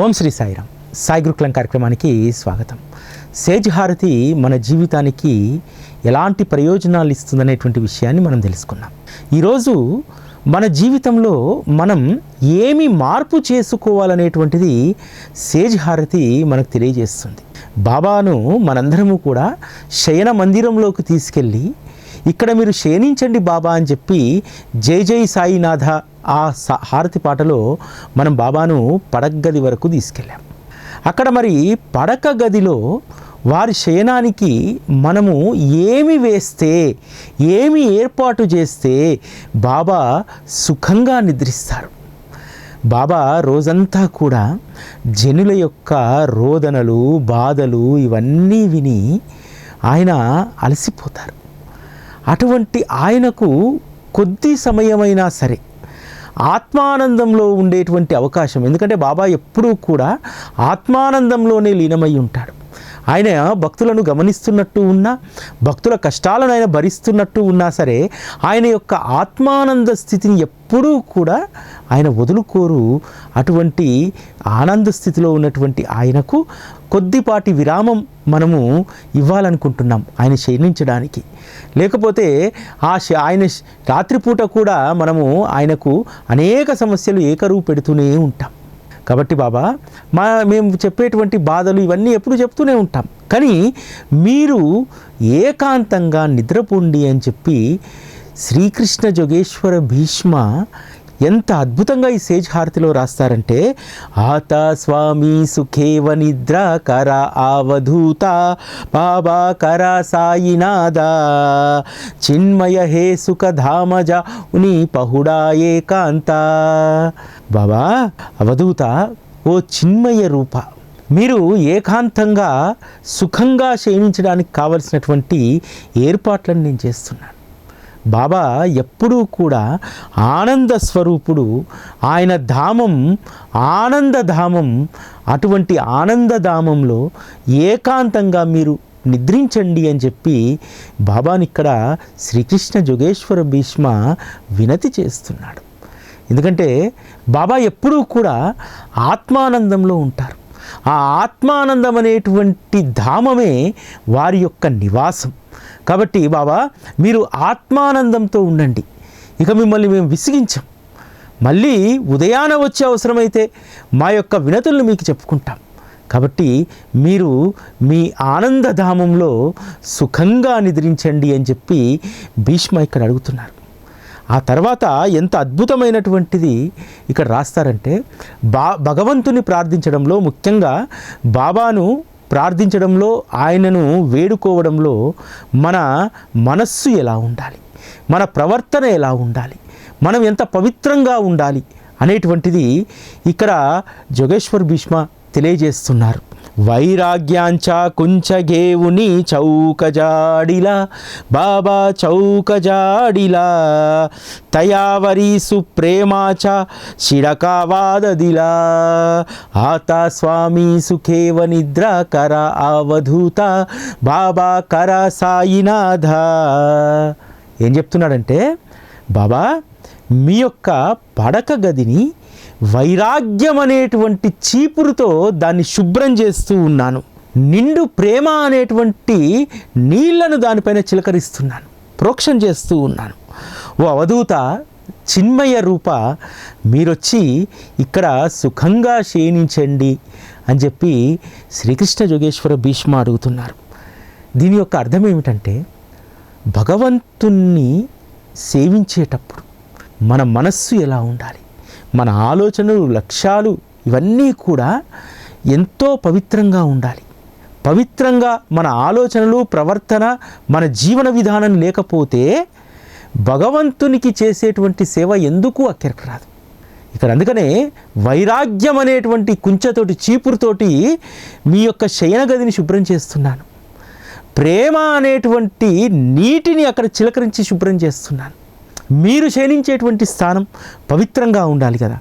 ఓం శ్రీ సాయిరామ్. సాయి గురుకులం కార్యక్రమానికి స్వాగతం. సేజ్ హారతి మన జీవితానికి ఎలాంటి ప్రయోజనాలు ఇస్తుందనేటువంటి విషయాన్ని మనం తెలుసుకున్నాం ఈరోజు మన జీవితంలో మనం ఏమి మార్పు చేసుకోవాలనేటువంటిది సేజ్ హారతి మనకు తెలియజేస్తుంది. బాబాను మనందరము కూడా శయన మందిరంలోకి తీసుకెళ్ళి ఇక్కడ మీరు క్షేణించండి బాబా అని చెప్పి జై జై సాయినాథ ఆ స- హారతి పాటలో మనం బాబాను పడగది వరకు తీసుకెళ్ళాం. అక్కడ మరి పడక గదిలో వారి శయనానికి మనము ఏమి వేస్తే ఏమి ఏర్పాటు చేస్తే బాబా సుఖంగా నిద్రిస్తారు. బాబా రోజంతా కూడా జనుల యొక్క రోదనలు బాధలు ఇవన్నీ విని ఆయన అలసిపోతారు. అటువంటి ఆయనకు కొద్ది సమయమైనా సరే ఆత్మానందంలో ఉండేటువంటి అవకాశం. ఎందుకంటే బాబా ఎప్పుడూ కూడా ఆత్మానందంలోనే లీనమై ఉంటాడు. ఆయన భక్తులను గమనిస్తున్నట్టు ఉన్నా భక్తుల కష్టాలను ఆయన భరిస్తున్నట్టు ఉన్నా సరే ఆయన యొక్క ఆత్మానంద స్థితిని ఎప్పుడూ కూడా ఆయన వదులుకోరు. అటువంటి ఆనంద స్థితిలో ఉన్నటువంటి ఆయనకు కొద్దిపాటి విరామం మనము ఇవ్వాలనుకుంటున్నాం ఆయన క్షీణించడానికి. లేకపోతే ఆ ఆయన రాత్రిపూట కూడా మనము ఆయనకు అనేక సమస్యలు ఏకరువు పెడుతూనే ఉంటాం. కాబట్టి బాబా మా మేము చెప్పేటువంటి బాధలు ఇవన్నీ ఎప్పుడు చెప్తూనే ఉంటాం. కానీ మీరు ఏకాంతంగా నిద్రపోండి అని చెప్పి శ్రీకృష్ణ జోగేశ్వర భీష్మ ఎంత అద్భుతంగా ఈ సేజ్ హారతిలో రాస్తారంటే ఆత స్వామి సుఖేవ నిద్ర కర ఆవధూత బాబా కర సాయినాద చిన్మయ హే సుఖ ధామజ ఉని పహుడా ఏకాంత బాబా అవధూత ఓ చిన్మయ రూప. మీరు ఏకాంతంగా సుఖంగా శయనించడానికి కావలసినటువంటి ఏర్పాట్లను నేను చేస్తున్నాను. బాబా ఎప్పుడూ కూడా ఆనంద స్వరూపుడు. ఆయన ధామం ఆనందధామం అటువంటి ఆనందధామంలో ఏకాంతంగా మీరు నిద్రించండి అని చెప్పి బాబాని ఇక్కడ శ్రీకృష్ణ జోగేశ్వర భీష్మ వినతి చేస్తున్నాడు. ఎందుకంటే బాబా ఎప్పుడూ కూడా ఆత్మానందంలో ఉంటారు. ఆ ఆత్మానందం అనేటువంటి ధామమే వారి యొక్క నివాసం. కాబట్టి బాబా మీరు ఆత్మానందంతో ఉండండి. ఇక మిమ్మల్ని మేము విసిగించాం. మళ్ళీ ఉదయాన వచ్చే అవసరమైతే మా యొక్క వినతులను మీకు చెప్పుకుంటాం. కాబట్టి మీరు మీ ఆనందధామంలో సుఖంగా నిద్రించండి అని చెప్పి భీష్మ ఇక్కడ అడుగుతున్నారు. ఆ తర్వాత ఎంత అద్భుతమైనటువంటిది ఇక్కడ రాస్తారంటే బా భగవంతుని ప్రార్థించడంలో ముఖ్యంగా బాబాను ప్రార్థించడంలో ఆయనను వేడుకోవడంలో మన మనస్సు ఎలా ఉండాలి? మన ప్రవర్తన ఎలా ఉండాలి? మనం ఎంత పవిత్రంగా ఉండాలి? అనేటువంటిది ఇక్కడ జోగేశ్వర్ భీష్మ తెలియజేస్తున్నారు. వైరాగ్యాంచ కుంచగేవుని చౌకజాడిలా బాబా చౌకజాడిలా తయావరి సుప్రేమాచ శిడకావాదదిలా ఆత స్వామి సుఖేవ నిద్ర కర అవధూత బాబా కర సాయినాథ. ఏం చెప్తున్నాడంటే బాబా మీ యొక్క పడక గదిని వైరాగ్యం అనేటువంటి చీపురుతో దాన్ని శుభ్రం చేస్తూ ఉన్నాను. నిండు ప్రేమ అనేటువంటి నీళ్ళను దానిపైన చిలకరిస్తున్నాను. ప్రోక్షం చేస్తూ ఉన్నాను. ఓ అవధూత చిన్మయ రూప మీరొచ్చి ఇక్కడ సుఖంగా శయనించండి అని చెప్పి శ్రీకృష్ణ జోగేశ్వర భీష్మ అడుగుతున్నారు. దీని యొక్క అర్థం ఏమిటంటే భగవంతుణ్ణి సేవించేటప్పుడు మన మనస్సు ఎలా ఉండాలి? మన ఆలోచనలు లక్ష్యాలు ఇవన్నీ కూడా ఎంతో పవిత్రంగా ఉండాలి. పవిత్రంగా మన ఆలోచనలు ప్రవర్తన మన జీవన విధానం లేకపోతే భగవంతునికి చేసేటువంటి సేవ ఎందుకు అక్కడికి రాదు ఇక్కడ అందుకనే వైరాగ్యం అనేటువంటి కుంచెతోటి చీపురుతోటి మీ యొక్క శయన గదిని శుభ్రం చేస్తున్నాను. ప్రేమ అనేటువంటి నీటిని అక్కడ చిలకరించి శుభ్రం చేస్తున్నాను. మీరు శయనించేటువంటి స్థానం పవిత్రంగా ఉండాలి కదా.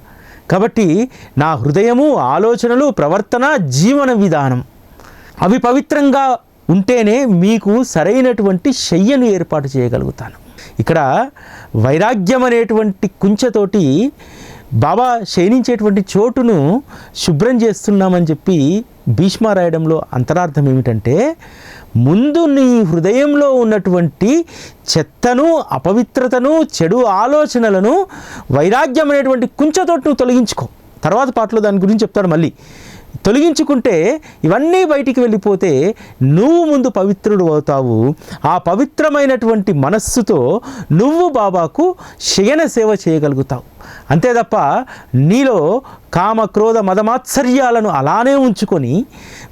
కాబట్టి నా హృదయము ఆలోచనలు ప్రవర్తన జీవన విధానం అవి పవిత్రంగా ఉంటేనే మీకు సరైనటువంటి శయ్యను ఏర్పాటు చేయగలుగుతాను. ఇక్కడ వైరాగ్యం అనేటువంటి కుంచెతోటి బాబా శయనించేటువంటి చోటును శుభ్రం చేస్తున్నామని చెప్పి భీష్మ రాయడంలో అంతరార్థం ఏమిటంటే ముందు నీ హృదయంలో ఉన్నటువంటి చెత్తను అపవిత్రతను చెడు ఆలోచనలను వైరాగ్యం అనేటువంటి కుంచతోటి నువ్వు తొలగించుకో. తర్వాత పాటలో దాని గురించి చెప్తాడు మళ్ళీ. తొలగించుకుంటే ఇవన్నీ బయటికి వెళ్ళిపోతే నువ్వు ముందు పవిత్రుడు అవుతావు. ఆ పవిత్రమైనటువంటి మనస్సుతో నువ్వు బాబాకు శయన సేవ చేయగలుగుతావు. అంతే తప్ప నీలో కామ క్రోధ మదమాత్సర్యాలను అలానే ఉంచుకొని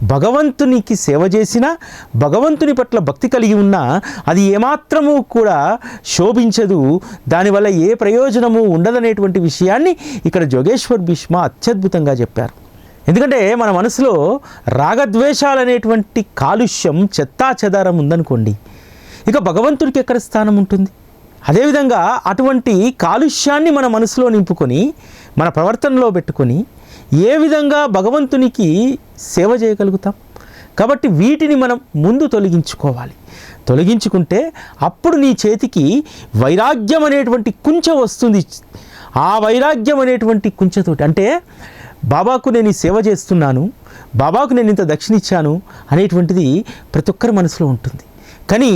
భగవంతునికి సేవ చేసినా భగవంతుని పట్ల భక్తి కలిగి ఉన్నా అది ఏమాత్రము కూడా శోభించదు. దానివల్ల ఏ ప్రయోజనము ఉండదనేటువంటి విషయాన్ని ఇక్కడ జోగేశ్వర్ భీష్మ అత్యద్భుతంగా చెప్పారు. ఎందుకంటే మన మనసులో రాగద్వేషాలు అనేటువంటి కాలుష్యం చెత్తా చెదారం ఉందనుకోండి ఇక భగవంతుడికి ఎక్కడ స్థానం ఉంటుంది? అదేవిధంగా అటువంటి కాలుష్యాన్ని మన మనసులో నింపుకొని మన ప్రవర్తనలో పెట్టుకొని ఏ విధంగా భగవంతునికి సేవ చేయగలుగుతాం? కాబట్టి వీటిని మనం ముందు తొలగించుకోవాలి. తొలగించుకుంటే అప్పుడు నీ చేతికి వైరాగ్యం అనేటువంటి కుంచె వస్తుంది. ఆ వైరాగ్యం అనేటువంటి కుంచెతోటి అంటే బాబాకు నేను ఈ సేవ చేస్తున్నాను బాబాకు నేను ఇంత దక్షిణ ఇచ్చాను అనేటువంటిది ప్రతి ఒక్కరి మనసులో ఉంటుంది. కానీ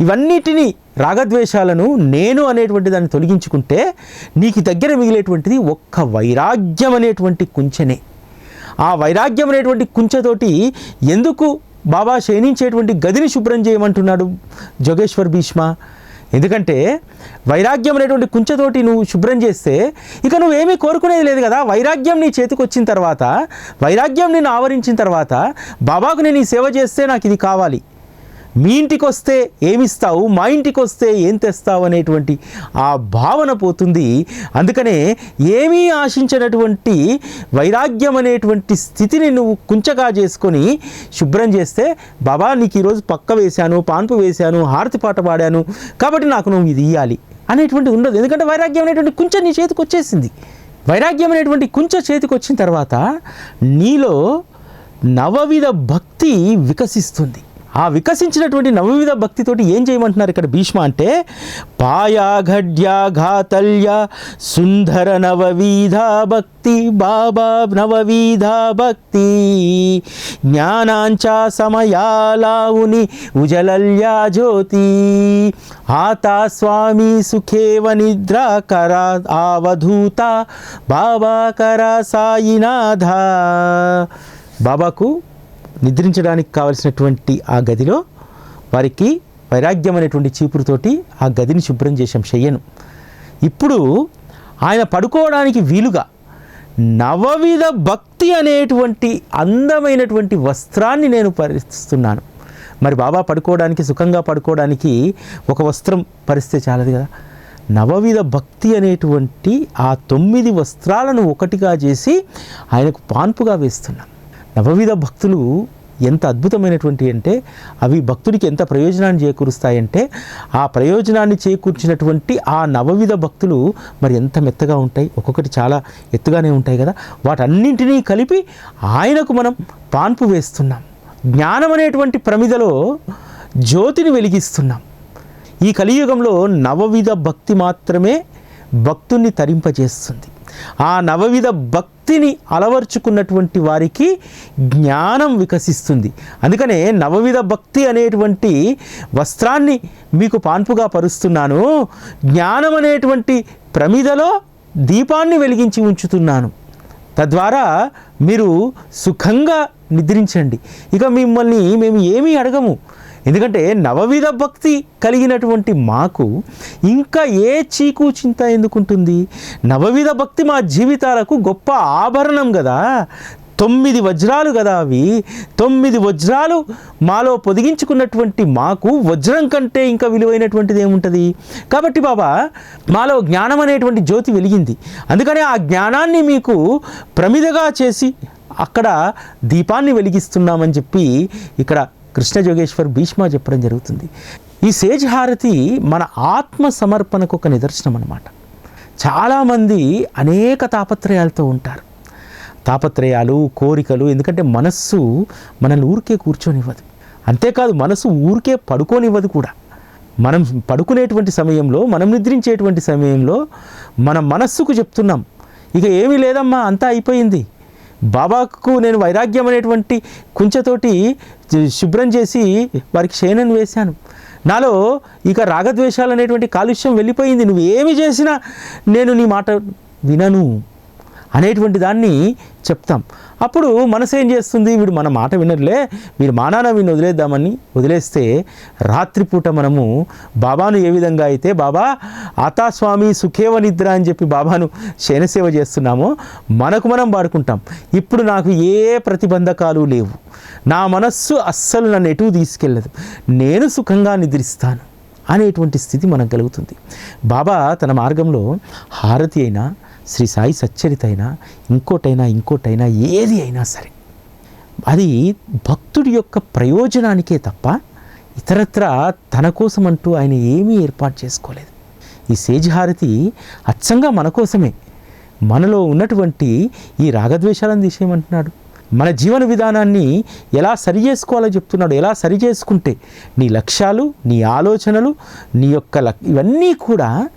ఇవన్నిటిని రాగద్వేషాలను నేను అనేటువంటి దాన్ని తొలగించుకుంటే నీకు దగ్గర మిగిలేటువంటిది ఒక్క వైరాగ్యం అనేటువంటి కుంచెనే. ఆ వైరాగ్యం అనేటువంటి కుంచెతోటి ఎందుకు బాబా శయనించేటువంటి గదిని శుభ్రం చేయమంటున్నాడు జోగేశ్వర్ భీష్మ? ఎందుకంటే వైరాగ్యం అనేటువంటి కుంచెతోటి నువ్వు శుభ్రం చేస్తే ఇక నువ్వేమీ కోరుకునేది లేదు కదా. వైరాగ్యం నీ చేతికి వచ్చిన తర్వాత వైరాగ్యం నేను ఆవరించిన తర్వాత బాబాకు నేను ఈ సేవ చేస్తే నాకు ఇది కావాలి. మీ ఇంటికి వస్తే ఏమిస్తావు? మా ఇంటికి వస్తే ఏం తెస్తావు? అనేటువంటి ఆ భావన పోతుంది. అందుకనే ఏమీ ఆశించినటువంటి వైరాగ్యం అనేటువంటి స్థితిని నువ్వు కుంచగా చేసుకొని శుభ్రం చేస్తే బాబా నీకు ఈరోజు పక్క వేశాను పాన్పు వేశాను హారతి పాట పాడాను కాబట్టి నాకు నువ్వు ఇది ఇయ్యాలి అనేటువంటి ఉండదు. ఎందుకంటే వైరాగ్యం అనేటువంటి కుంచె నీ చేతికి వచ్చేసింది. వైరాగ్యం అనేటువంటి కుంచె చేతికి వచ్చిన తర్వాత నీలో నవవిధ భక్తి వికసిస్తుంది. ఆ వికసించినటువంటి నవవిధ భక్తితోటి ఏం చేయమంటున్నారు ఇక్కడ భీష్మ అంటే? పాయాఘడ్యాఘాతల్య సుందర నవవిధ భక్తి బాబా నవవిధ భక్తి జ్ఞానాంచ సమయాలావుని ఉజలల్యా జ్యోతి ఆతా స్వామి సుఖేవ నిద్ర కరా ఆవధూత బాబా కరా సాయినాథ. బాబాకు నిద్రించడానికి కావలసినటువంటి ఆ గదిలో వారికి వైరాగ్యం అనేటువంటి చీపురుతోటి ఆ గదిని శుభ్రం చేశాం చెయ్యను ఇప్పుడు ఆయన పడుకోవడానికి వీలుగా నవవిధ భక్తి అనేటువంటి అందమైనటువంటి వస్త్రాన్ని నేను పరిస్తున్నాను మరి బాబా పడుకోవడానికి సుఖంగా పడుకోవడానికి ఒక వస్త్రం పరిస్తే చాలదు కదా. నవవిధ భక్తి అనేటువంటి ఆ తొమ్మిది వస్త్రాలను ఒకటిగా చేసి ఆయనకు పాన్పుగా వేస్తున్నాం. నవవిధ భక్తులు ఎంత అద్భుతమైనటువంటి అంటే అవి భక్తుడికి ఎంత ప్రయోజనాన్ని చేకూరుస్తాయంటే ఆ ప్రయోజనాన్ని చేకూర్చినటువంటి ఆ నవవిధ భక్తులు మరి ఎంత మెత్తగా ఉంటాయి. ఒక్కొక్కటి చాలా ఎత్తుగానే ఉంటాయి కదా. వాటన్నింటినీ కలిపి ఆయనకు మనం పాన్పు వేస్తున్నాం. జ్ఞానం అనేటువంటి ప్రమిదలో జ్యోతిని వెలిగిస్తున్నాం. ఈ కలియుగంలో నవవిధ భక్తి మాత్రమే భక్తుణ్ణి తరింపజేస్తుంది. ఆ నవవిధ భక్తిని అలవర్చుకున్నటువంటి వారికి జ్ఞానం వికసిస్తుంది. అందుకనే నవవిధ భక్తి అనేటువంటి వస్త్రాన్ని మీకు పాన్పుగా పరుస్తున్నాను. జ్ఞానం అనేటువంటి ప్రమిదలో దీపాన్ని వెలిగించి ఉంచుతున్నాను. తద్వారా మీరు సుఖంగా నిద్రించండి. ఇక మిమ్మల్ని మేము ఏమీ అడగము. ఎందుకంటే నవవిధ భక్తి కలిగినటువంటి మాకు ఇంకా ఏ చీకు చింత ఎందుకుంటుంది? నవవిధ భక్తి మా జీవితాలకు గొప్ప ఆభరణం కదా తొమ్మిది వజ్రాలు కదా అవి. తొమ్మిది వజ్రాలు మాలో పొదిగించుకున్నటువంటి మాకు వజ్రం కంటే ఇంకా విలువైనటువంటిది ఏముంటుంది? కాబట్టి బాబా మాలో జ్ఞానం అనేటువంటి జ్యోతి వెలిగింది. అందుకనే ఆ జ్ఞానాన్ని మీకు ప్రమిదగా చేసి అక్కడ దీపాన్ని వెలిగిస్తున్నామని చెప్పి ఇక్కడ కృష్ణ జోగేశ్వర్ భీష్మ చెప్పడం జరుగుతుంది. ఈ సేజ్ హారతి మన ఆత్మ సమర్పణకు ఒక నిదర్శనం అన్నమాట. చాలామంది అనేక తాపత్రయాలతో ఉంటారు. తాపత్రయాలు కోరికలు ఎందుకంటే మనస్సు మనల్ని ఊరికే కూర్చొనివ్వదు. అంతేకాదు మనసు ఊరికే పడుకోనివ్వదు కూడా. మనం పడుకునేటువంటి సమయంలో మనం నిద్రించేటువంటి సమయంలో మన మనస్సుకు చెప్తున్నాం ఇక ఏమీ లేదమ్మా అంతా అయిపోయింది. బాబాకు నేను వైరాగ్యం అనేటువంటి కుంచెతోటి శుభ్రం చేసి వారికి శయనం వేశాను. నాలో ఇక రాగద్వేషాలు అనేటువంటి కాలుష్యం వెళ్ళిపోయింది. నువ్వు ఏమి చేసినా నేను నీ మాట వినను. అనేటువంటి దాన్ని చెప్తాం. అప్పుడు మనసు ఏం చేస్తుంది? వీడు మన మాట వినరులే వీడు మానాన వీడిని వదిలేద్దామని వదిలేస్తే రాత్రిపూట మనము బాబాను ఏ విధంగా అయితే బాబా ఆతాస్వామి సుఖేవ నిద్ర అని చెప్పి బాబాను శయనసేవ చేస్తున్నామో మనకు మనం వాడుకుంటాం. ఇప్పుడు నాకు ఏ ప్రతిబంధకాలు లేవు. నా మనస్సు అస్సలు నన్ను ఎటు తీసుకెళ్ళదు. నేను సుఖంగా నిద్రిస్తాను అనేటువంటి స్థితి మనకు కలుగుతుంది. బాబా తన మార్గంలో హారతి అయినా శ్రీ సాయి సచ్చరిత అయినా ఇంకోటైనా ఇంకోటైనా ఏది అయినా సరే అది భక్తుడి యొక్క ప్రయోజనానికే తప్ప ఇతరత్ర తన కోసం అంటూ ఆయన ఏమీ ఏర్పాటు చేసుకోలేదు. ఈ సేజహారతి అచ్చంగా మన కోసమే. మనలో ఉన్నటువంటి ఈ రాగద్వేషాలను తీసేయమంటున్నాడు. మన జీవన విధానాన్ని ఎలా సరి చేసుకోవాలో చెప్తున్నాడు. ఎలా సరి చేసుకుంటే నీ లక్ష్యాలు నీ ఆలోచనలు నీ యొక్క లక్ ఇవన్నీ కూడా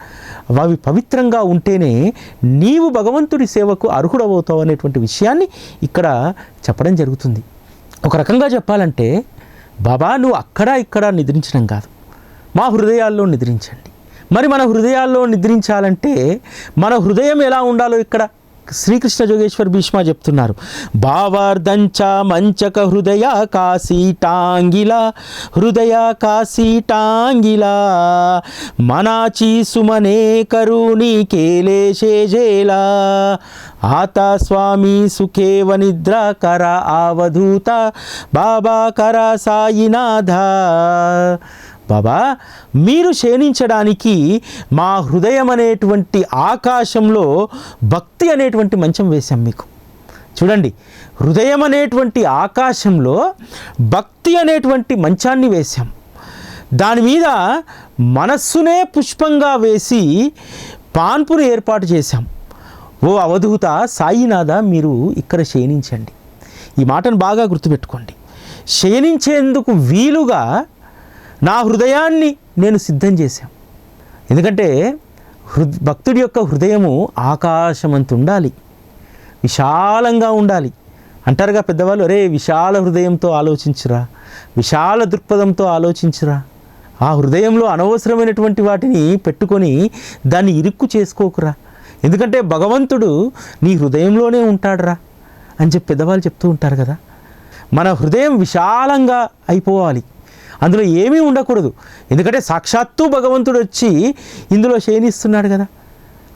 అవి పవిత్రంగా ఉంటేనే నీవు భగవంతుడి సేవకు అర్హుడవుతావు అనేటువంటి విషయాన్ని ఇక్కడ చెప్పడం జరుగుతుంది. ఒక రకంగా చెప్పాలంటే బాబా నువ్వు అక్కడ ఇక్కడ నిద్రించడం కాదు. మా హృదయాల్లో నిద్రించండి. మరి మన హృదయాల్లో నిద్రించాలంటే మన హృదయం ఎలా ఉండాలో ఇక్కడ? శ్రీకృష్ణ జోగేశ్వర్ భీష్మ చెప్తున్నారు. భావార్ధంచ మంచక హృదయ కాశీటాంగిల హృదయ కాశీటాంగిల మనాచి సుమనే కరుణి కేలేశేజేలా ఆత స్వామి సుఖేవ నిద్ర కర ఆవధూత బాబా కర సాయినాథ బాబా మీరు క్షీణించడానికి మా హృదయం అనేటువంటి ఆకాశంలో భక్తి అనేటువంటి మంచం వేశాం మీకు. చూడండి హృదయం అనేటువంటి ఆకాశంలో భక్తి అనేటువంటి మంచాన్ని వేశాం. దాని మీద మనస్సునే పుష్పంగా వేసి పాన్పును ఏర్పాటు చేశాం. ఓ అవధూత సాయినాథ మీరు ఇక్కడ క్షీణించండి. ఈ మాటను బాగా గుర్తుపెట్టుకోండి. క్షీణించేందుకు వీలుగా నా హృదయాన్ని నేను సిద్ధం చేశాను ఎందుకంటే హృ భక్తుడి యొక్క హృదయము ఆకాశమంత ఉండాలి. విశాలంగా ఉండాలి. అంటారుగా పెద్దవాళ్ళు అరే విశాల హృదయంతో ఆలోచించురా విశాల దృక్పథంతో ఆలోచించురా. ఆ హృదయంలో అనవసరమైనటువంటి వాటిని పెట్టుకొని దాన్ని ఇరుక్కు చేసుకోకురా. ఎందుకంటే భగవంతుడు నీ హృదయంలోనే ఉంటాడురా అని చెప్పి పెద్దవాళ్ళు చెప్తూ ఉంటారు కదా. మన హృదయం విశాలంగా అయిపోవాలి. అందులో ఏమీ ఉండకూడదు. ఎందుకంటే సాక్షాత్తు భగవంతుడు వచ్చి ఇందులో శయనిస్తున్నాడు కదా.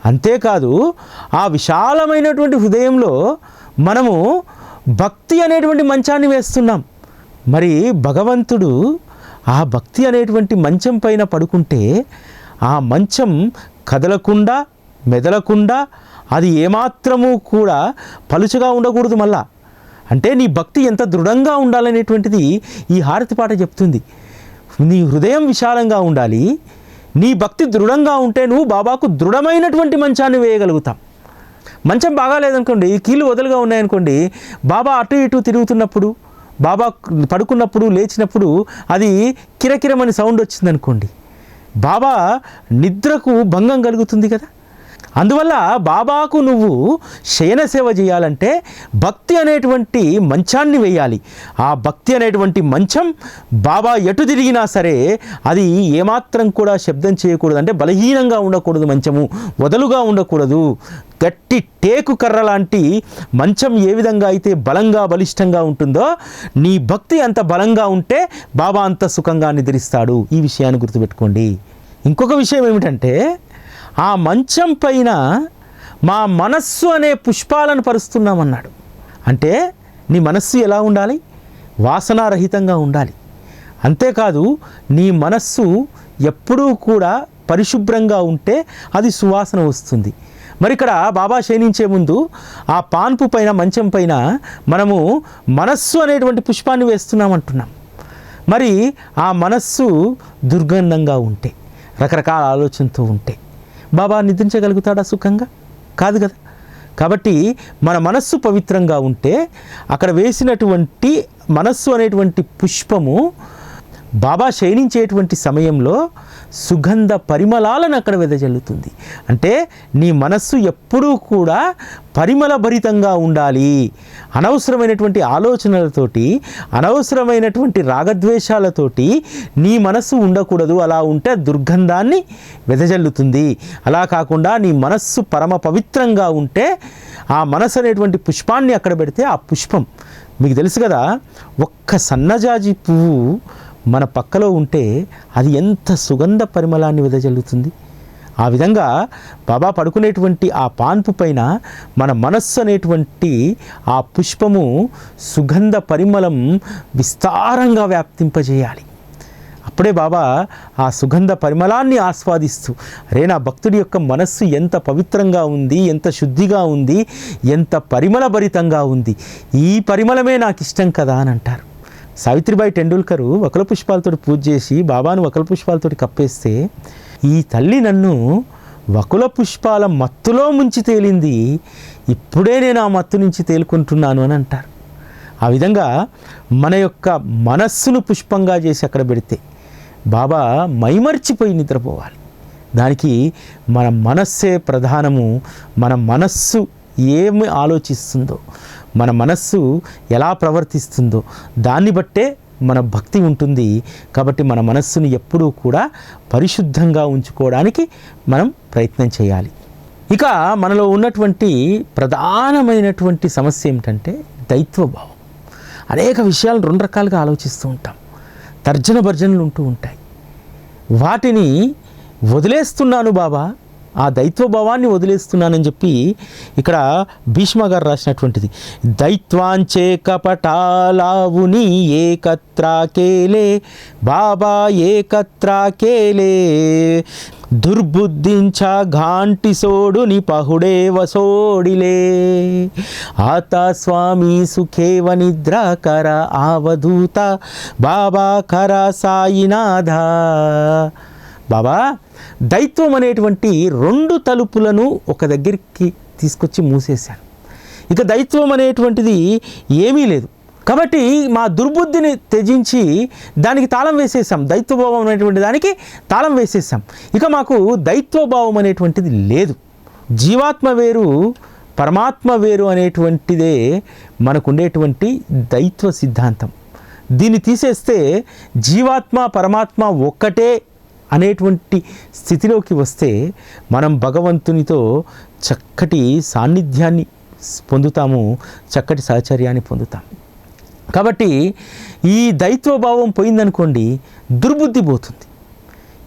అంతేకాదు ఆ విశాలమైనటువంటి హృదయంలో మనము భక్తి అనేటువంటి మంచాన్ని వేస్తున్నాం. మరి భగవంతుడు ఆ భక్తి అనేటువంటి మంచం పైన పడుకుంటే ఆ మంచం కదలకుండా మెదలకుండా అది ఏమాత్రము కూడా పలుచగా ఉండకూడదు మళ్ళా. అంటే నీ భక్తి ఎంత దృఢంగా ఉండాలనేటువంటిది ఈ హారతి పాట చెప్తుంది. నీ హృదయం విశాలంగా ఉండాలి. నీ భక్తి దృఢంగా ఉంటే నువ్వు బాబాకు దృఢమైనటువంటి మంచాన్ని వేయగలుగుతాం. మంచం బాగాలేదనుకోండి కీళ్ళు వదలుగా ఉన్నాయనుకోండి బాబా అటు ఇటు తిరుగుతున్నప్పుడు బాబా పడుకున్నప్పుడు లేచినప్పుడు అది కిరకిరమని సౌండ్ వచ్చిందనుకోండి. బాబా నిద్రకు భంగం కలుగుతుంది కదా. అందువల్ల బాబాకు నువ్వు శయన సేవ చేయాలంటే భక్తి అనేటువంటి మంచాన్ని వేయాలి. ఆ భక్తి అనేటువంటి మంచం బాబా ఎటు తిరిగినా సరే అది ఏమాత్రం కూడా శబ్దం చేయకూడదు. అంటే బలహీనంగా ఉండకూడదు మంచము వదలుగా ఉండకూడదు. గట్టి టేకు కర్ర లాంటి మంచం ఏ విధంగా అయితే బలంగా బలిష్టంగా ఉంటుందో నీ భక్తి అంత బలంగా ఉంటే బాబా అంత సుఖంగా నిద్రిస్తాడు. ఈ విషయాన్ని గుర్తుపెట్టుకోండి. ఇంకొక విషయం ఏమిటంటే ఆ మంచం పైన మా మనస్సు అనే పుష్పాలను పరుస్తున్నామన్నాడు. అంటే నీ మనస్సు ఎలా ఉండాలి? వాసనారహితంగా ఉండాలి. అంతేకాదు నీ మనస్సు ఎప్పుడూ కూడా పరిశుభ్రంగా ఉంటే అది సువాసన వస్తుంది. మరి ఇక్కడ బాబా శయనించే ముందు ఆ పాన్పు పైన మంచం పైన మనము మనస్సు అనేటువంటి పుష్పాన్ని వేస్తున్నామంటున్నాం. మరి ఆ మనస్సు దుర్గంధంగా ఉంటే రకరకాల ఆలోచనతో ఉంటే బాబా నిద్రించగలుగుతాడా సుఖంగా? కాదు కదా. కాబట్టి మన మనస్సు పవిత్రంగా ఉంటే అక్కడ వేసినటువంటి మనస్సు అనేటువంటి పుష్పము బాబా శయనించేటువంటి సమయంలో సుగంధ పరిమళాలను అక్కడ వెదజల్లుతుంది. అంటే నీ మనస్సు ఎప్పుడూ కూడా పరిమళ భరితంగా ఉండాలి. అనవసరమైనటువంటి ఆలోచనలతోటి అనవసరమైనటువంటి రాగద్వేషాలతోటి నీ మనస్సు ఉండకూడదు. అలా ఉంటే దుర్గంధాన్ని వెదజల్లుతుంది. అలా కాకుండా నీ మనస్సు పరమ పవిత్రంగా ఉంటే ఆ మనసు అనేటువంటి పుష్పాన్ని అక్కడ పెడితే ఆ పుష్పం. మీకు తెలుసు కదా ఒక్క సన్నజాజి పువ్వు మన పక్కలో ఉంటే అది ఎంత సుగంధ పరిమళాన్ని వెదజల్లుతుంది. ఆ విధంగా బాబా పడుకునేటువంటి ఆ పాన్పు పైన మన మనస్సు అనేటువంటి ఆ పుష్పము సుగంధ పరిమళం విస్తారంగా వ్యాప్తింపజేయాలి. అప్పుడే బాబా ఆ సుగంధ పరిమళాన్ని ఆస్వాదిస్తూ అరే నా భక్తుడి యొక్క మనస్సు ఎంత పవిత్రంగా ఉంది ఎంత శుద్ధిగా ఉంది ఎంత పరిమళభరితంగా ఉంది. ఈ పరిమళమే నాకు ఇష్టం కదా అని అంటారు. సావిత్రిబాయి టెండూల్కర్ వకల పుష్పాలతోటి పూజ చేసి బాబాను వకల పుష్పాలతోటి కప్పేస్తే ఈ తల్లి నన్ను వకుల పుష్పాల మత్తులో ముంచి తేలింది. ఇప్పుడే నేను ఆ మత్తు నుంచి తేలుకుంటున్నాను అని అంటారు. ఆ విధంగా మన యొక్క మనస్సును పుష్పంగా చేసి అక్కడ పెడితే బాబా మైమర్చిపోయి నిద్రపోవాలి. దానికి మన మనస్సే ప్రధానము. మన మనస్సు ఏమి ఆలోచిస్తుందో మన మనస్సు ఎలా ప్రవర్తిస్తుందో దాన్ని బట్టే మన భక్తి ఉంటుంది. కాబట్టి మన మనస్సును ఎప్పుడూ కూడా పరిశుద్ధంగా ఉంచుకోవడానికి మనం ప్రయత్నం చేయాలి. ఇక మనలో ఉన్నటువంటి ప్రధానమైనటువంటి సమస్య ఏమిటంటే దైత్వభావం. అనేక విషయాలు రెండు రకాలుగా ఆలోచిస్తూ ఉంటాం. తర్జన భర్జనలు ఉంటూ ఉంటాయి. వాటిని వదిలేస్తున్నాను బాబా. ఆ దైత్వభావాన్ని వదిలేస్తున్నానని చెప్పి ఇక్కడ భీష్మ గారు రాసినటువంటిది. దైత్వాంచే కపటాలావుని ఏకత్రాకేలే బాబా ఏకత్రాకేలే. దుర్బుద్ధించ ఘాంటి సోడుని పహుడే వసోడిలే ఆత స్వామి సుఖేవ నిద్ర కర ఆవధూత బాబా కర సాయినాథ. బాబా దైత్వం అనేటువంటి రెండు తలుపులను ఒక దగ్గరికి తీసుకొచ్చి మూసేశాను ఇక దైత్వం అనేటువంటిది ఏమీ లేదు. కాబట్టి మా దుర్బుద్ధిని త్యజించి దానికి తాళం వేసేసాం దైత్వభావం అనేటువంటి దానికి తాళం వేసేసాం ఇక మాకు దైత్వభావం అనేటువంటిది లేదు. జీవాత్మ వేరు పరమాత్మ వేరు అనేటువంటిదే మనకుండేటువంటి దైత్వ సిద్ధాంతం. దీన్ని తీసేస్తే జీవాత్మ పరమాత్మ ఒక్కటే అనేటువంటి స్థితిలోకి వస్తే మనం భగవంతునితో చక్కటి సాన్నిధ్యాన్ని పొందుతాము చక్కటి సహచర్యాన్ని పొందుతాము. కాబట్టి ఈ దైత్వభావం పోయిందనుకోండి దుర్బుద్ధి పోతుంది.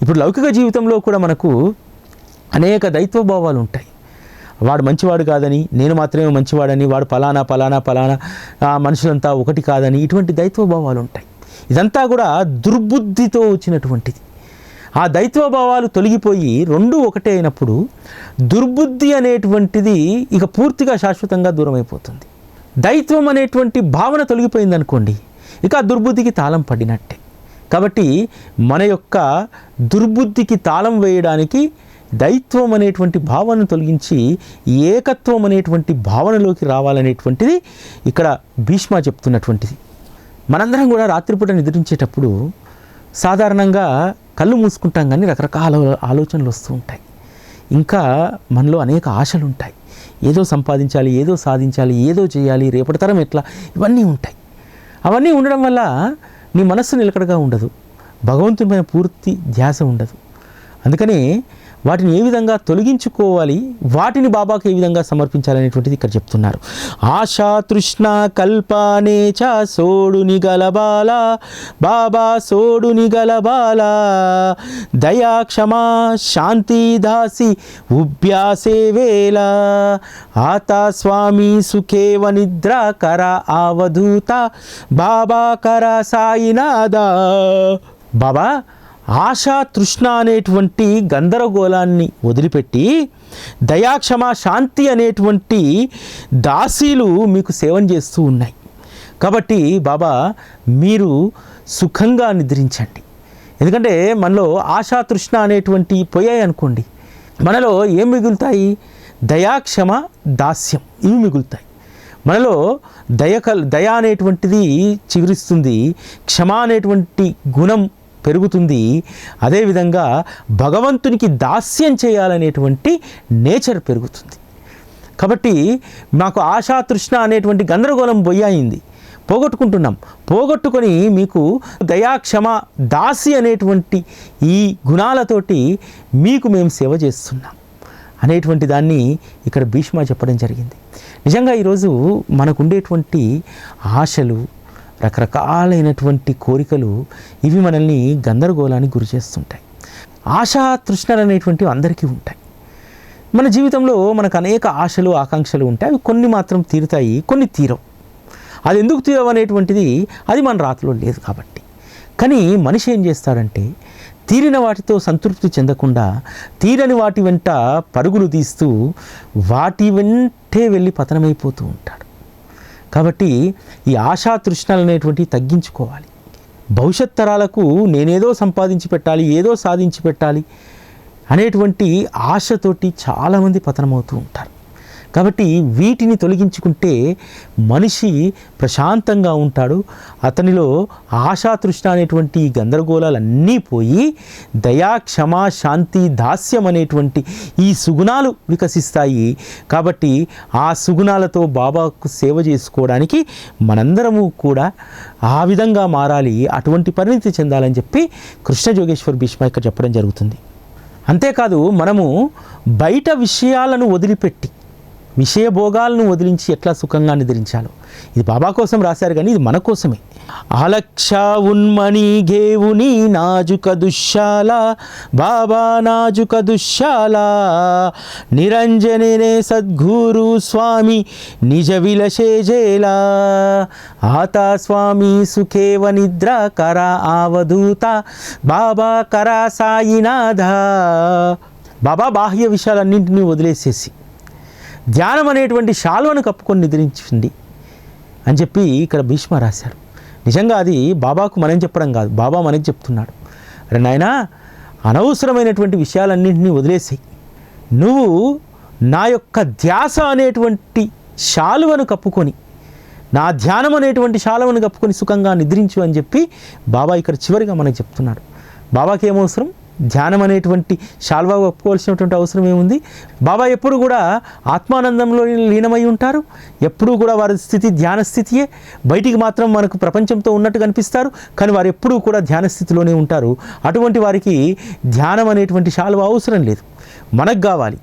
ఇప్పుడు లౌకిక జీవితంలో కూడా మనకు అనేక దైత్వభావాలు ఉంటాయి. వాడు మంచివాడు కాదని నేను మాత్రమే మంచివాడని వాడు పలానా పలానా పలానా మనుషులంతా ఒకటి కాదని ఇటువంటి దైత్వభావాలు ఉంటాయి. ఇదంతా కూడా దుర్బుద్ధితో వచ్చినటువంటిది. ఆ దైత్వభావాలు తొలగిపోయి రెండు ఒకటే అయినప్పుడు దుర్బుద్ధి అనేటువంటిది ఇక పూర్తిగా శాశ్వతంగా దూరం అయిపోతుంది దైత్వం అనేటువంటి భావన తొలగిపోయింది అనుకోండి ఇక ఆ దుర్బుద్ధికి తాళం పడినట్టే. కాబట్టి మన యొక్క దుర్బుద్ధికి తాళం వేయడానికి దైత్వం అనేటువంటి భావనను తొలగించి ఏకత్వం అనేటువంటి భావనలోకి రావాలనేటువంటిది ఇక్కడ భీష్మ చెప్తున్నటువంటిది. మనందరం కూడా రాత్రిపూట నిద్రించేటప్పుడు సాధారణంగా కళ్ళు మూసుకుంటాం కానీ రకరకాల ఆలోచనలు వస్తూ ఉంటాయి. ఇంకా మనలో అనేక ఆశలు ఉంటాయి. ఏదో సంపాదించాలి ఏదో సాధించాలి ఏదో చేయాలి రేపటి తరం ఎట్లా? ఇవన్నీ ఉంటాయి. అవన్నీ ఉండడం వల్ల నీ మనస్సు నిలకడగా ఉండదు. భగవంతుని పూర్తి ధ్యాస ఉండదు. అందుకనే వాటిని ఏ విధంగా తొలగించుకోవాలి? వాటిని బాబాకు ఏ విధంగా సమర్పించాలనేటువంటిది ఇక్కడ చెప్తున్నారు. ఆశా తృష్ణ కల్పానే చ సోడుని గలబాల బాబా సోడుని గలబాల దయా క్షమా శాంతి దాసి ఉభ్యాసే వేళ. ఆత స్వామి సుఖేవ నిద్ర కర ఆవధూత బాబా కర సాయినాథ. బాబా ఆశా తృష్ణ అనేటువంటి గందరగోళాన్ని వదిలిపెట్టి దయాక్షమ శాంతి అనేటువంటి దాసీలు మీకు సేవం చేస్తూ ఉన్నాయి. కాబట్టి బాబా మీరు సుఖంగా నిద్రించండి. ఎందుకంటే మనలో ఆశా తృష్ణ అనేటువంటి పోయాయి అనుకోండి. మనలో ఏం మిగులుతాయి? దయాక్షమ దాస్యం ఇవి మిగులుతాయి. మనలో దయ కల్ దయ అనేటువంటిది చిగురిస్తుంది. క్షమ అనేటువంటి గుణం పెరుగుతుంది. అదేవిధంగా భగవంతునికి దాస్యం చేయాలనేటువంటి నేచర్ పెరుగుతుంది. కాబట్టి మాకు ఆశా తృష్ణ అనేటువంటి గందరగోళం బొయ్యాయింది. పోగొట్టుకుంటున్నాం. పోగొట్టుకొని మీకు దయాక్షమ దాసి అనేటువంటి ఈ గుణాలతోటి మీకు మేము సేవ చేస్తున్నాం అనేటువంటి దాన్ని ఇక్కడ భీష్మ చెప్పడం జరిగింది. నిజంగా ఈరోజు మనకు ఉండేటువంటి ఆశలు రకరకాలైనటువంటి కోరికలు ఇవి మనల్ని గందరగోళానికి గురి చేస్తుంటాయి. ఆశా తృష్ణలు అనేటువంటివి అందరికీ ఉంటాయి. మన జీవితంలో మనకు అనేక ఆశలు ఆకాంక్షలు ఉంటాయి. అవి కొన్ని మాత్రం తీరుతాయి కొన్ని తీరవు. అది ఎందుకు తీరవు అనేటువంటిది అది మన రాతలో లేదు కాబట్టి. కానీ మనిషి ఏం చేస్తాడంటే తీరిన వాటితో సంతృప్తి చెందకుండా తీరని వాటి వెంట పరుగులు తీస్తూ వాటి వెంటే వెళ్ళి పతనమైపోతూ ఉంటాడు. కాబట్టి ఈ ఆశా తృష్ణలు అనేటువంటివి తగ్గించుకోవాలి. భవిష్యత్ తరాలకు నేనేదో సంపాదించి పెట్టాలి ఏదో సాధించి పెట్టాలి అనేటువంటి ఆశతోటి చాలామంది పతనమవుతూ ఉంటారు. కాబట్టి వీటిని తొలగించుకుంటే మనిషి ప్రశాంతంగా ఉంటాడు. అతనిలో ఆశాతృష్ణ అనేటువంటి గందరగోళాలన్నీ పోయి దయా క్షమా శాంతి దాస్యం అనేటువంటి ఈ సుగుణాలు వికసిస్తాయి. కాబట్టి ఆ సుగుణాలతో బాబాకు సేవ చేసుకోవడానికి మనందరము కూడా ఆ విధంగా మారాలి అటువంటి పరిణితి చెందాలని చెప్పి కృష్ణ జోగేశ్వర్ భీష్మ ఇక్కడ చెప్పడం జరుగుతుంది. అంతేకాదు మనము బయట విషయాలను వదిలిపెట్టి విషయభోగాలను వదిలించి ఎట్లా సుఖంగా నిద్రించాను ఇది బాబా కోసం రాశారు కానీ ఇది మన కోసమే. అలక్ష ఉన్మణి గేవుని నాజుక దుశ్శాల బాబా నాజుక దుశ్శాల. నిరంజనే సద్గురు స్వామి నిజ విలశేజేలా ఆత స్వామి సుఖేవ నిద్ర కర ఆవధూత బాబా కరా సాయినాథ. బాబా బాహ్య విషయాలన్నింటినీ వదిలేసేసి ధ్యానం అనేటువంటి శాలువను కప్పుకొని నిద్రించండి అని చెప్పి ఇక్కడ భీష్మ రాశారు. నిజంగా అది బాబాకు మనం చెప్పడం కాదు బాబా మనకి చెప్తున్నాడు. అరే నాయన అనవసరమైనటువంటి విషయాలన్నింటినీ వదిలేసాయి. నువ్వు నా యొక్క ధ్యాస అనేటువంటి శాలువను కప్పుకొని నా ధ్యానం అనేటువంటి శాలువను కప్పుకొని సుఖంగా నిద్రించు అని చెప్పి బాబా ఇక్కడ చివరిగా మనకు చెప్తున్నాడు. బాబాకి ఏమవసరం ధ్యానం అనేటువంటి శాల్వా ఒప్పుకోవాల్సినటువంటి అవసరం ఏముంది? బాబా ఎప్పుడు కూడా ఆత్మానందంలో లీనమై ఉంటారు. ఎప్పుడూ కూడా వారి స్థితి ధ్యాన స్థితియే. బయటికి మాత్రం మనకు ప్రపంచంతో ఉన్నట్టు కనిపిస్తారు. కానీ వారు ఎప్పుడూ కూడా ధ్యాన స్థితిలోనే ఉంటారు. అటువంటి వారికి ధ్యానం అనేటువంటి శాల్వా అవసరం లేదు. మనకు కావాలి.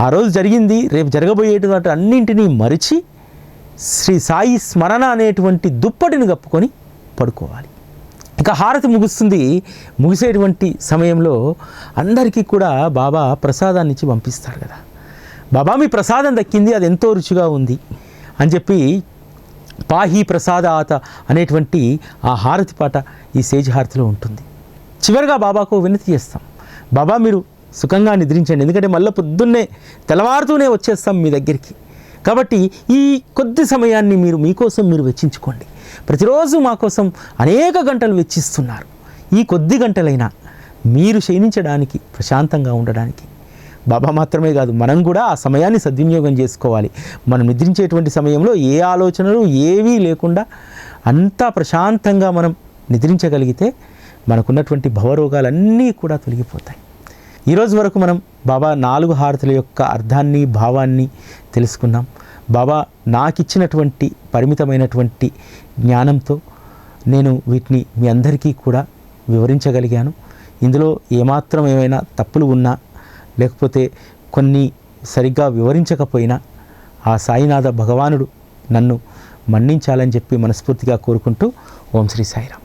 ఆ రోజు జరిగింది రేపు జరగబోయేటువంటి అన్నింటినీ మరిచి శ్రీ సాయి స్మరణ అనేటువంటి దుప్పటిని కప్పుకొని పడుకోవాలి. ఇక హారతి ముగుస్తుంది. ముగిసేటువంటి సమయంలో అందరికీ కూడా బాబా ప్రసాదాన్ని ఇచ్చి పంపిస్తారు కదా. బాబా మీ ప్రసాదం దక్కింది అది ఎంతో రుచిగా ఉంది అని చెప్పి పాహి ప్రసాదాత అనేటువంటి ఆ హారతి పాట ఈ సేజ్ హారతిలో ఉంటుంది. చివరిగా బాబాకు వినతి చేస్తాం. బాబా మీరు సుఖంగా నిద్రించండి ఎందుకంటే మళ్ళీ పొద్దున్నే తెల్లవారుతూనే వచ్చేస్తాం మీ దగ్గరికి. కాబట్టి ఈ కొద్ది సమయాన్ని మీరు మీకోసం మీరు వెచ్చించుకోండి. ప్రతిరోజు మా కోసం అనేక గంటలు వెచ్చిస్తున్నారు. ఈ కొద్ది గంటలైనా మీరు క్షీణించడానికి ప్రశాంతంగా ఉండడానికి. బాబా మాత్రమే కాదు మనం కూడా ఆ సమయాన్ని సద్వినియోగం చేసుకోవాలి. మనం నిద్రించేటువంటి సమయంలో ఏ ఆలోచనలు ఏవీ లేకుండా అంతా ప్రశాంతంగా మనం నిద్రించగలిగితే మనకున్నటువంటి భవరోగాలన్నీ కూడా తొలగిపోతాయి. ఈరోజు వరకు మనం బాబా నాలుగు హారతుల యొక్క అర్థాన్ని భావాన్ని తెలుసుకున్నాం. బాబా నాకిచ్చినటువంటి పరిమితమైనటువంటి జ్ఞానంతో నేను వీటిని మీ అందరికీ కూడా వివరించగలిగాను. ఇందులో ఏమాత్రం ఏమైనా తప్పులు ఉన్నా లేకపోతే కొన్ని సరిగ్గా వివరించకపోయినా ఆ సాయినాథ భగవానుడు నన్ను మన్నించాలని చెప్పి మనస్ఫూర్తిగా కోరుకుంటూ ఓం శ్రీ సాయిరామ్.